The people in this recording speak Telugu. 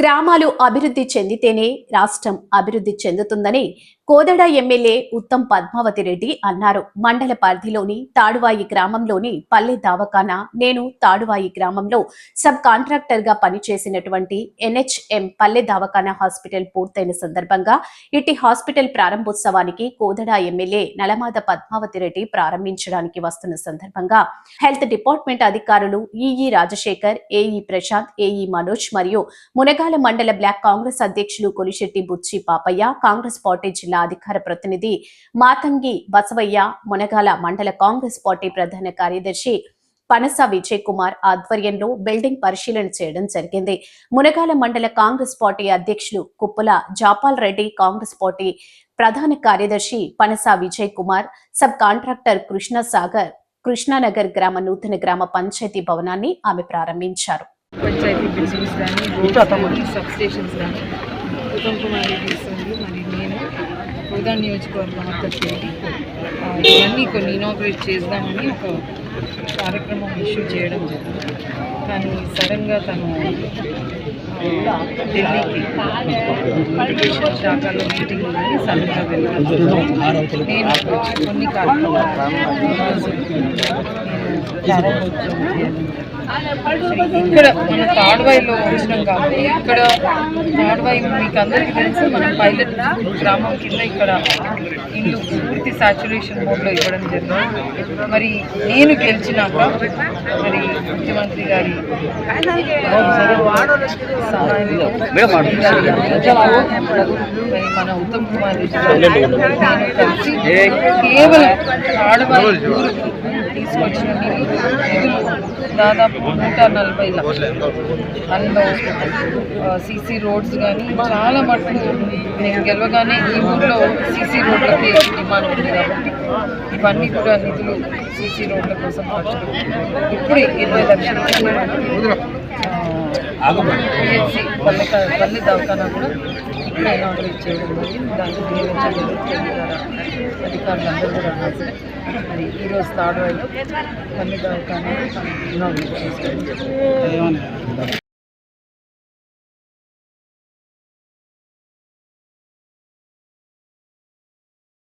గ్రామాలు అభివృద్ధి చెందితేనే రాష్ట్రం అభివృద్ధి చెందుతుందని కోదడ ఎమ్మెల్యే ఉత్తమ్ పద్మావతి రెడ్డి అన్నారు. మండల పరిధిలోని తాడువాయి గ్రామంలోని పల్లె దావకాన నేను తాడువాయి గ్రామంలో సబ్ కాంట్రాక్టర్గా పనిచేసినటువంటి ఎన్హెచ్ఎం పల్లె దావకాన హాస్పిటల్ పూర్తయిన సందర్భంగా ఇట్టి హాస్పిటల్ ప్రారంభోత్సవానికి కోదడ ఎమ్మెల్యే నలమాద పద్మావతి రెడ్డి ప్రారంభించడానికి వస్తున్న సందర్భంగా హెల్త్ డిపార్ట్మెంట్ అధికారులు EE Rajasekhar AE Prashanth AE Manoj మరియు మునగాల మండల బ్లాక్ కాంగ్రెస్ అధ్యక్షులు కొలిశెట్టి బుచ్చి పాపయ్య కాంగ్రెస్ పార్టీ జిల్లా అధికార ప్రతినిధి మాతంగి బసవయ్య మునగాల మండల కాంగ్రెస్ పార్టీ ప్రధాన కార్యదర్శి పనస విజయ్ కుమార్ ఆధ్వర్యంలో బిల్డింగ్ పరిశీలన చేయడం జరిగింది. మునగాల మండల కాంగ్రెస్ పార్టీ అధ్యక్షులు కుప్పల జాపాల్ రెడ్డి కాంగ్రెస్ పార్టీ ప్రధాన కార్యదర్శి పనస విజయ్ కుమార్ సబ్ కాంట్రాక్టర్ కృష్ణ సాగర్ కృష్ణానగర్ గ్రామ నూతన గ్రామ పంచాయతీ భవనాన్ని ఆమె ప్రారంభించారు. పంచాయతీ బిల్డింగ్స్ కానీ రోడ్స్ కానీ సబ్ స్టేషన్స్ కానీ ఉత్తమ్ కుమార్ రెడ్డి ఇస్తుంది మరి నేను హోదా నియోజకవర్గం ఇవన్నీ కొన్ని ఇనాగ్రేట్ చేద్దామని ఒక కార్యక్రమం ఇష్యూ చేయడం జరిగింది. కానీ సడన్గా తను ఢిల్లీకి ఇరిగేషన్ శాఖలో మీటింగ్ ఉందని సడన్గా వెళ్ళాను నేను కొన్ని కార్యక్రమాలు ఇక్కడ మన తాడ్వాయిలో వచ్చినాం కాబట్టి ఇక్కడ తాడ్వాయి మీకు అందరికీ తెలుసు మన పైలట్ గ్రామం కింద ఇక్కడ ఇల్లు పూర్తి సాచురేషన్ మోడ్లో ఇవ్వడం జరిగింది. మరి నేను గెలిచినాక మరి ముఖ్యమంత్రి గారి మరి మన ఉత్తమ్ కుమార్ రెడ్డి గారు కేవలం తాడ్వాయి తీసుకొచ్చింది దాదాపు నూట నలభై లక్షలు అందులో సీసీ రోడ్స్ కానీ చాలా మటుకు నేను గెలవగానే ఈ ఊళ్ళో సీసీ రోడ్లకి డిమాండ్ ఉంది కాబట్టి ఇవన్నీ కూడా నిధులు సీసీ రోడ్ల కోసం ఖర్చు ఇప్పుడే ఇరవై లక్షలు. పిహెచ్సి పల్లె పల్లె దవాఖానా కూడా ఇక్కడ ఇనాగ్రేట్ చేయడం జరిగింది. దానికి అధికారులు అందరూ కూడా హాజరు మరి ఈరోజు తాడు పల్లె దవాఖానా